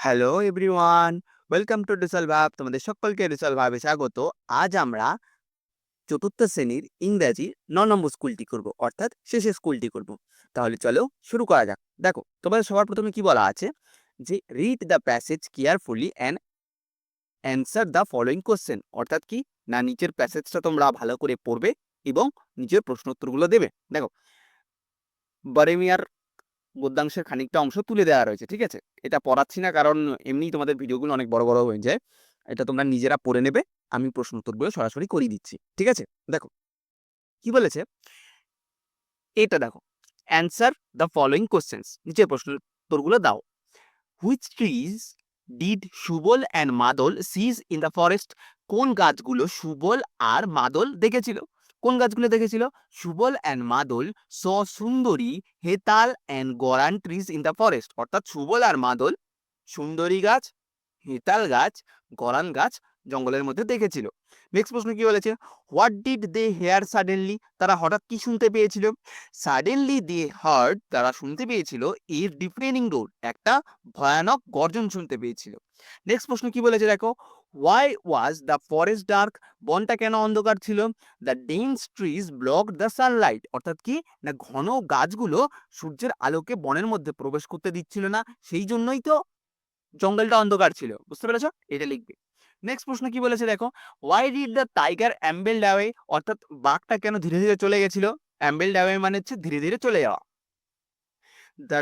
Hello everyone, welcome to রিসাল ভাব তোমাদের সকলকে রিসাল ভাবে স্বাগত। আজ আমরা চতুর্থ শ্রেণির ইংরাজি ন নম্বর স্কুলটি করব, অর্থাৎ শেষের স্কুলটি করব। তাহলে চলো শুরু করা যাক। দেখো, তোমাদের সবার প্রথমে কি বলা আছে? যে read the passage carefully and answer the following question অর্থাৎ কি? না নিচের প্যাসেজটা তোমরা ভালো করে পড়বে এবং নিজের প্রশ্ন উত্তরগুলো দেবে। দেখো বারেমিয়ার গদ্যাংশের খানিকটা অংশ তুলে দেওয়া রয়েছে, ঠিক আছে? এটা পড়াচ্ছি না কারণ এমনি তোমাদের ভিডিওগুলো অনেক বড় বড় হয়ে যায়। এটা তোমরা নিজেরা পড়ে নেবে, আমি প্রশ্ন উত্তরগুলো সরাসরি করিয়ে দিচ্ছি, ঠিক আছে? দেখো, কি বলেছে? এটা দেখো অ্যান্সার দ্য ফলোয়িং কোশ্চেন্স নিচের প্রশ্ন উত্তরগুলো দাও। Which trees did Subal and Madal sees in the forest কোন গাছগুলো সুবল আর মাদল দেখেছিল? কোন গাছগুলো দেখেছিল? Subal and Madal saw sundari hetal and goran trees in the forest অর্থাৎ সুবল আর মাদল সুন্দরী গাছ, হেতাল গাছ, গরান গাছ জঙ্গলের মধ্যে দেখেছিল। নেক্সট প্রশ্ন কি বলেছে? What did they hear suddenly তারা হঠাৎ কি শুনতে পেয়েছিল? সাডেনলি দে হার্ড তারা শুনতে পেয়েছিল এর ডিফেনিং রোড একটা ভয়ানক গর্জন শুনতে পেয়েছিল। নেক্সট প্রশ্ন কি বলেছে দেখো? Why was the forest dark বনটা কেন অন্ধকার ছিল? The dense trees block the sunlight অর্থাৎ কি? না, ঘন গাছগুলো সূর্যের আলোকে বনের মধ্যে প্রবেশ করতে দিচ্ছিল না, সেই জন্যই তো জঙ্গলটা অন্ধকার ছিল। বুঝতে পেরেছ? এটা লিখবে। নেক্সট প্রশ্ন কি বলেছে দেখো? Why did the tiger amble away অর্থাৎ বাঘটা কেন ধীরে ধীরে চলে গেছিল? অ্যাম্বেল ডাওয়ে মানে হচ্ছে ধীরে ধীরে চলে যাওয়া। The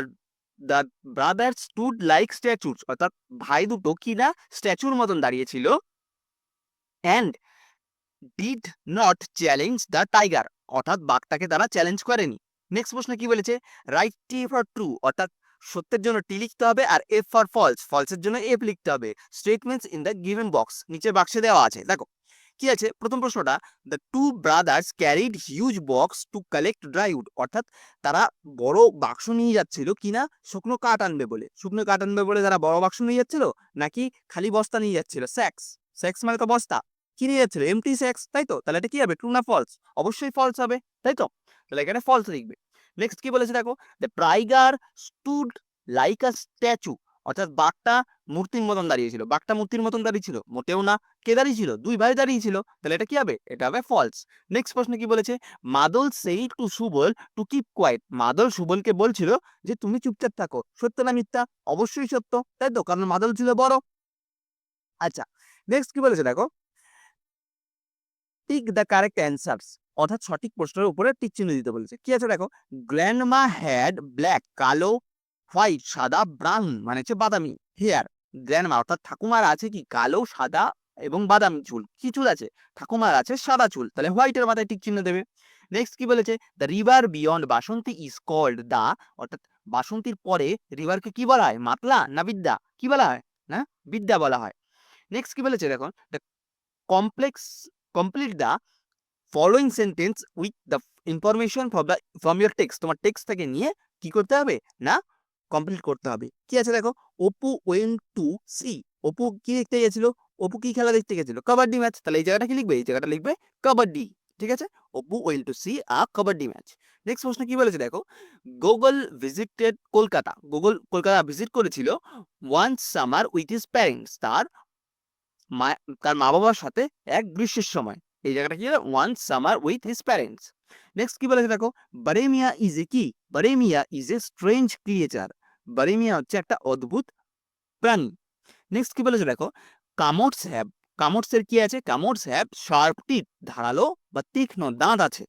the brother stood like statues অর্থাৎ ভাই দুটো কি না? স্ট্যাচুর মতন দাঁড়িয়েছিল and did not challenge the tiger অর্থাৎ বাঘটাকে তারা চ্যালেঞ্জ করেনি। নেক্সট প্রশ্ন কি বলেছে? রাইট টি ফর ট্রু অর্থাৎ সত্যের জন্য টি লিখতে হবে আর এফ ফর ফলস ফলসের জন্য এফ লিখতে হবে। Statements in the given box নিচে বাক্সে দেওয়া আছে। দেখো, কি আছে? প্রথম প্রশ্নটা the two brothers carried huge box to collect dry wood অর্থাৎ তারা বড় বাক্স নিয়ে যাচ্ছিল কিনা শুকনো কাঠ আনবে বলে। শুকনো কাঠ আনবে বলে তারা বড় বাক্স নিয়ে যাচ্ছিল, নাকি খালি বস্তা নিয়ে যাচ্ছিল? স্যাক্স স্যাক্স মানে তো বস্তা। কি নিয়ে যাচ্ছিল? এমটি স্যাক্স তাই তো? তাহলে এটা কি হবে? ট্রু না ফলস অবশ্যই ফলস হবে, তাই তো? তাহলে এখানে ফলস লিখবে। নেক্সট কি বলেছে দেখো? The tiger stood like a statue অর্থাৎ বাঘটা মূর্তির মতন দাঁড়িয়েছিল বাঘটা মূর্তির মতন দাঁড়িয়েছিল মোটেও না। কে দাঁড়িয়েছিল দুই ভাই দাঁড়িয়েছিল তাহলে এটা কি হবে? এটা হবে ফলস নেক্সট প্রশ্ন কি বলেছে? Madal said to Subal to keep quiet Madal সুবলকে বলছিল যে, তুমি চুপচাপ থাকো। সত্য না মিথ্যা? অবশ্যই সত্য। তাই তো? কারণ মাদল ছিল বড়। আচ্ছা নেক্সট কি বলেছে দেখো? টিক দ্য কারেক্ট অ্যান্সার্স অর্থাৎ সঠিক প্রশ্নের উপরে টিক চিহ্ন দিতে বলেছে। কি আছে দেখো? গ্র্যান্ডমা হ্যাড ব্ল্যাক, কালো, হোয়াইট, সাদা, ব্রাউন মানে হচ্ছে বাদামি, হেয়ার। গ্র্যান্ডমা অর্থাৎ ঠাকুমার আছে কি? কালো, সাদা এবং বাদামি চুল। কি চুল আছে? ঠাকুমার আছে সাদা চুল। তাহলে হোয়াইটের মাথায় টিক চিহ্ন দেবে। নেক্সট কি বলেছে? The river beyond Basanti is called the অর্থাৎ বাসন্তীর পরে রিভারকে কি বলা হয়? মাতলা না বিদ্যা? কি বলা হয়? না? বিদ্যা বলা হয়। নেক্সট কি বলেছে দেখুন the complex complete the following sentence with the information from the from your text তোমার টেক্সট থেকে নিয়ে কি করতে হবে? না কমপ্লিট করতে হবে। কি আছে দেখো? Apu went to see Apu কি দেখতে গেছিল? অপু কি খেলা দেখতে গেছিল? কাবাডি ম্যাচ তাহলে এই জায়গাটা কি লিখবে? এই জায়গাটা লিখবে কাবাডি ঠিক আছে? Apu well to see a kabaddi match next প্রশ্ন কি বলেছে দেখো? Google visited Kolkata. Google Kolkata visit করেছিল one summer with his parents তার মা তার মা বাবার সাথে এক গ্রীষ্মের সময়। এই জায়গাটা কি one summer with his parents next কি বলেছে দেখো? বারেমিয়া ইজ এ কি Baremia is a strange creature Baremia হচ্ছে একটা অদ্ভুত প্রাণী। নেক্সট কি বলেছে দেখো? কামটস হ্যাভ কামটসের কি আছে? কামটস হ্যাভ শার্প টিথ ধারালো বা তীক্ষ্ণ দাঁত আছে।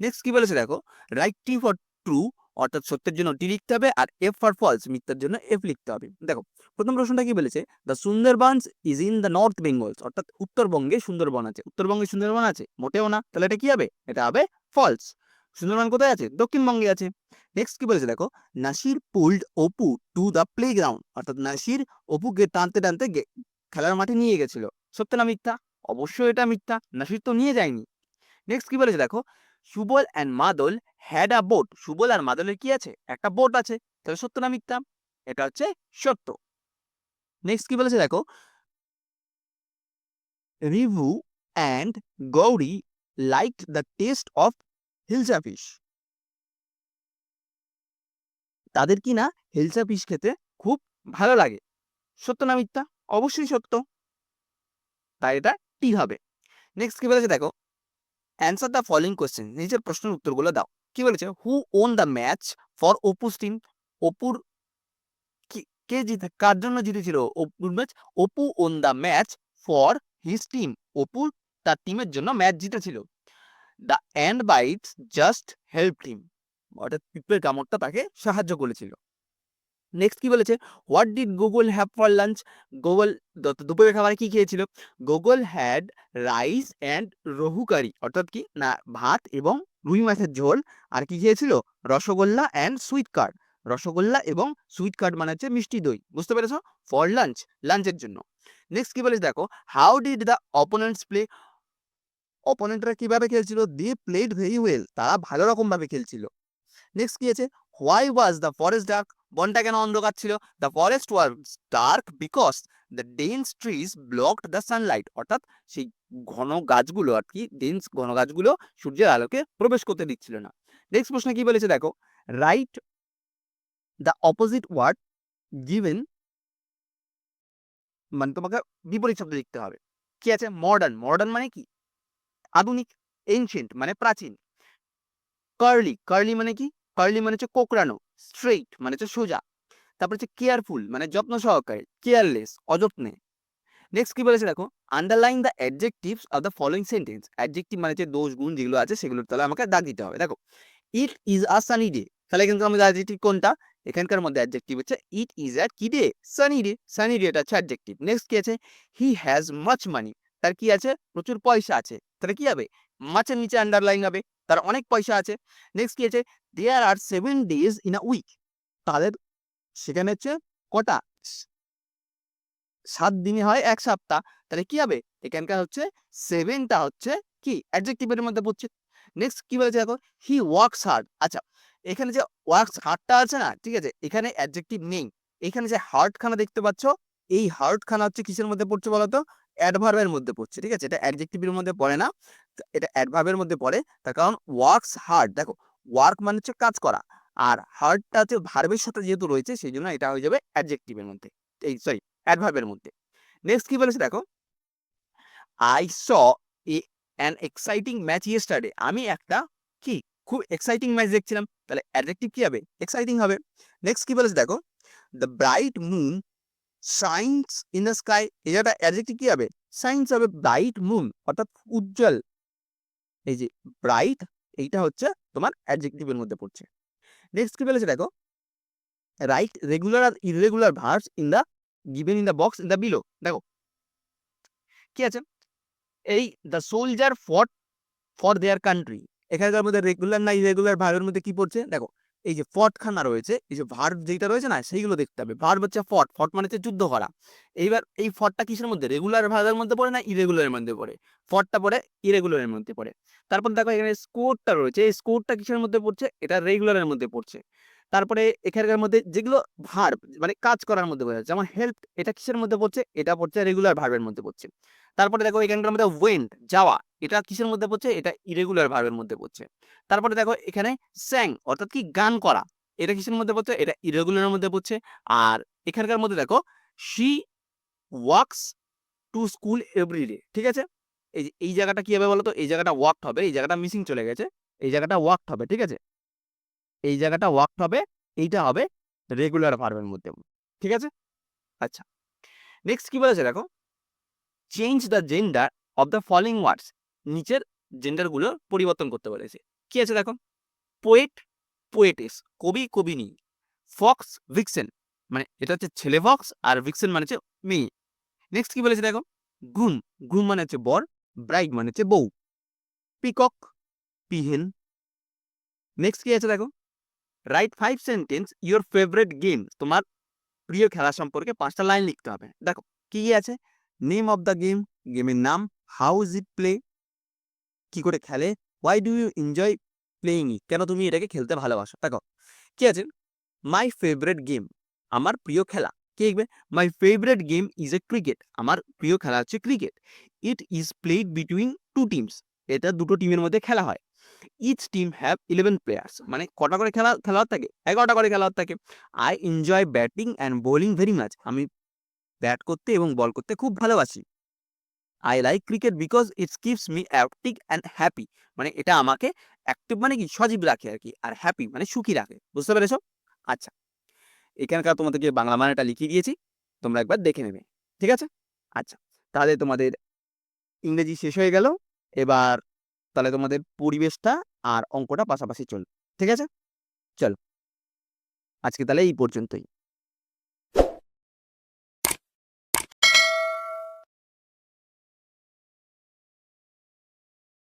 নেক্সট কি বলেছে দেখো? রাইট টি ফর ট্রু অর্থাৎ সত্যের জন্য টি লিখতে হবে আর এফ ফর ফলস মিথ্যার জন্য এফ লিখতে হবে। দেখো, প্রথম প্রশ্নটা কি বলেছে? The Sundarbans is in the north Bengals অর্থাৎ উত্তরবঙ্গে সুন্দরবন আছে। উত্তরবঙ্গে সুন্দরবন আছে? মোটেও না। তাহলে এটা কি হবে? এটা হবে ফলস সুন্দরবন কোথায় আছে? দক্ষিণবঙ্গে আছে। নেক্সট কি বলেছে দেখো? Nasir pulled Apu to the playground অর্থাৎ নাসির অপুকে টানতে টানতে খেলার মাঠে নিয়ে গেছিল। সত্য না মিথ্যা? অবশ্যই এটা মিথ্যা। নাসির তো নিয়ে যায়নি। নেক্সট কি বলেছে দেখো? Subal and Madal had a boat Subal আর মাদলের কি আছে? একটা বোট আছে। তাহলে সত্য না মিথ্যা? এটা হচ্ছে সত্য। নেক্সট কি বলেছে দেখো? Ribhu and Gouri like the taste of hilsa fish তাদের কি না হিলসা ফিশ খেতে খুব ভালো লাগে। সত্য না মিথ্যা? অবশ্যই সত্য। তাই এটা টি হবে। নেক্সট কি বলেছে দেখো? অ্যান্সার দ্য ফলোইং কোয়েশ্চেন নিজের প্রশ্নের উত্তরগুলো দাও। কি বলেছে? Who won the match for Apu's team অপুর কে জিতে, কার জন্য জিতেছিল অপুর match Apu won the match for his team অপুর তার টিমের জন্য ম্যাচ জিতেছিল। The ant bites just help team অর্থাৎ পিঁপড়ের কামড়টা তাকে সাহায্য করেছিল। নেক্সট কি বলেছে? What did Google have for lunch Google দুপুরের খাবারে কি খেয়েছিল? Google had rice and rohu curry অর্থাৎ কি? না, ভাত এবং রুই মাছের ঝোল। আর কি খেয়েছিল? Rasgulla and sweet curd rasgulla এবং সুইট কার্ড মানে হচ্ছে মিষ্টি দই। বুঝতে পেরেছ? ফর লাঞ্চ লাঞ্চের জন্য। নেক্সট কি বলেছে দেখো? How did the opponents play অপোনেন্টরা কীভাবে খেলছিল? দি প্লেড ভেরি ওয়েল তারা ভালো রকম ভাবে খেলছিল। নেক্সট কি আছে? Why was the forest dark বনটা কেন অন্ধকার ছিল? The forest was dark because the dense trees blocked the sunlight অর্থাৎ সেই ঘন গাছগুলো আর কি ডেন্স ঘন গাছগুলো সূর্যের আলোকে প্রবেশ করতে দিচ্ছিল না। নেক্সট প্রশ্ন কি বলেছে দেখো? Write the opposite word given মানে তোমাকে বিপরীত শব্দ লিখতে হবে। কি আছে? মডার্ন মডার্ন মানে কি? আধুনিক। এনশিয়েন্ট মানে প্রাচীন। কার্লি কার্লি মানে কি? কার্লি মানে হচ্ছে কোকড়ানো স্ট্রেইট মানে হচ্ছে সোজা। তারপর হচ্ছে কেয়ারফুল মানে যত্ন সহকারে কেয়ারলেস অযত্নে। নেক্সট কি বলেছে দেখো? Underline the adjectives of the following sentence adjective মানে হচ্ছে দোষ, গুণ যেগুলো আছে সেগুলোর তাহলে আমাকে দাগ দিতে হবে। দেখো it is a sunny day তাহলে এখানকার মধ্যে অ্যাডজেক্টিভ কোনটা? এখানকার মধ্যে অ্যাডজেক্টিভ হচ্ছে ইট ইজ আ কি day sunny day sunny day এটা হচ্ছে অ্যাডজেক্টিভ নেক্সট কি আছে? হি হ্যাজ মাচ মানি তার কি আছে? প্রচুর পয়সা আছে। তাহলে কি হবে? মাছের নিচে আন্ডারলাইন হবে। তার অনেক পয়সা আছে। নেক্সট কি আছে? There are seven days in a week তাদের সেখানে হচ্ছে কটা? সাত দিনে হয় এক সপ্তাহ। তাহলে কি হবে? এখানকার হচ্ছে সেভেনটা হচ্ছে কি? অ্যাডজেক্টিভের মধ্যে পড়ছে। নেক্সট কি বলেছে দেখো? হি ওয়ার্কস হার্ড আচ্ছা এখানে যে ওয়ার্কস হার্ডটা আছে না, ঠিক আছে? এখানে অ্যাডজেক্টিভ নেই। এখানে যে হার্ড খানা দেখতে পাচ্ছ, এই হার্ড খানা হচ্ছে কিসের মধ্যে পড়ছে বলতো? অ্যাডভার্বের মধ্যে পড়ছে, ঠিক আছে? এটা অ্যাডজেক্টিভের মধ্যে পড়ে না। এটা অ্যাডভার্বের মধ্যে পড়ে, তার কারণ ওয়ার্কস হার্ড দেখো ওয়ার্ক মানে হচ্ছে কাজ করা, আর হার্ডটা হচ্ছে ভার্বের সাথে যেহেতু রয়েছে সেই জন্য এটা হয়ে যাবে অ্যাডজেক্টিভের মধ্যে, এই সরি অ্যাডভার্বের মধ্যে। নেক্সট কি বলেছে দেখো? I saw a an exciting match yesterday আমি একটা কি? খুব এক্সাইটিং ম্যাচ দেখছিলাম। তাহলে অ্যাডজেক্টিভ কি হবে? এক্সাইটিং হবে। নেক্সট কি বলেছে দেখো? The bright moon shines in the sky জায়গাটা অ্যাডজেক্টিভ কি হবে? সাইন্স হবে ব্রাইট মুন অর্থাৎ উজ্জ্বল। এই যে ব্রাইট এইটা হচ্ছে তোমার অ্যাডজেক্টিভের মধ্যে পড়ছে। নেক্সট কি বলেছে দেখো? Write regular R irregular verbs in the given in the box in the below দেখো। কি আছে? এই the soldier fought for their country এখানকার মধ্যে রেগুলার না ইরেগুলার ভার্বের মধ্যে কি পড়ছে? দেখো। এই যে ফটখানা রয়েছে, এই যে ভার্ব যেটা রয়েছে না, সেইগুলো দেখতে হবে। ভার্ব হচ্ছে ফট ফট মানে হচ্ছে যুদ্ধ করা। এইবার এই ফটটা কিসের মধ্যে? রেগুলার ভার্বের মধ্যে পড়ে না ইরেগুলারের মধ্যে পড়ে? ফটটা পড়ে ইরেগুলারের মধ্যে পড়ে। তারপর দেখো এখানে স্কোরটা রয়েছে, এই স্কোরটা কিসের মধ্যে পড়ছে? এটা রেগুলারের মধ্যে পড়ছে। তারপরে এখানকার মধ্যে যেগুলো ভার্ব মানে কাজ করার মধ্যে যাচ্ছে, যেমন হেল্প এটা কিসের মধ্যে পড়ছে? এটা পড়ছে রেগুলার ভার্বের মধ্যে পড়ছে। তারপরে দেখো এখানকার মধ্যে ওয়েন্ট যাওয়া এটা কিসের মধ্যে পড়ছে? এটা ইরেগুলার ভার্বের মধ্যে পড়ছে। তারপরে দেখো এখানে স্যাং অর্থাৎ কি? গান করা। এটা কিসের মধ্যে পড়ছে? এটা ইরেগুলারের মধ্যে পড়ছে। আর এখানকার মধ্যে দেখো she walks to school every day ঠিক আছে? এই এই জায়গাটা কি হবে বলো তো এই জায়গাটা ওয়ার্কড হবে, এই জায়গাটা মিসিং চলে গেছে, এই জায়গাটা ওয়ার্কড হবে, ঠিক আছে? এই জায়গাটা ওয়ার্কড হবে, এইটা হবে রেগুলার ভার্বের মধ্যে, ঠিক আছে? আচ্ছা নেক্সট কি বলেছে দেখো? Change the gender of the following words নিচের জেন্ডারগুলো পরিবর্তন করতে বলেছে কি আছে দেখো? পোয়েট পোয়েটেস কবি, কবিনী ফক্স ভিক্সেন মানে এটা হচ্ছে ছেলে ফক্স আর ভিক্সেন মানে হচ্ছে মেয়ে। নেক্সট কি বলেছে দেখো? গুম গুম মানে হচ্ছে বর ব্রাইড মানে হচ্ছে বউ। পিকক পিহেন নেক্সট কি আছে দেখো? Write five sentence your favourite game তোমার প্রিয় খেলা সম্পর্কে পাঁচটা লাইন লিখতে হবে। দেখো, কি আছে? নেম অফ দ্য গেম গেমের নাম হাউ ইজ ইট প্লে কি করে খেলে? Why do you enjoy playing it কেন তুমি এটাকে খেলতে ভালোবাসো? দেখো, কি আছে? মাই ফেভারিট গেম আমার প্রিয় খেলা। কি লিখবে my favourite game is a cricket আমার প্রিয় খেলা হচ্ছে cricket it is played between two teams এটা দুটো টিমের মধ্যে খেলা হয়। Each team have eleven players মানে কটা করে খেলা, খেলোয়াড় থাকে? এগারোটা করে খেলোয়াড় থাকে। I enjoy batting and bowling very much আমি ব্যাট করতে এবং বল করতে খুব ভালোবাসি। I like cricket because it's keeps me active and happy মানে এটা আমাকে অ্যাক্টিভ মানে কি? সজীব রাখে আর কি, আর হ্যাপি মানে সুখী রাখে। বুঝতে পেরেছ? আচ্ছা এখানকার তোমাদেরকে বাংলা মানেটা লিখিয়ে দিয়েছি। তোমরা একবার দেখে নেবে। ঠিক আছে? আচ্ছা তাহলে তোমাদের ইংরেজি শেষ হয়ে গেল। এবার তাহলে তোমাদের পরিবেশটা আর অঙ্কটা পাশাপাশি চলবে। ঠিক আছে? চলো। আজকে তাহলে এই পর্যন্তই।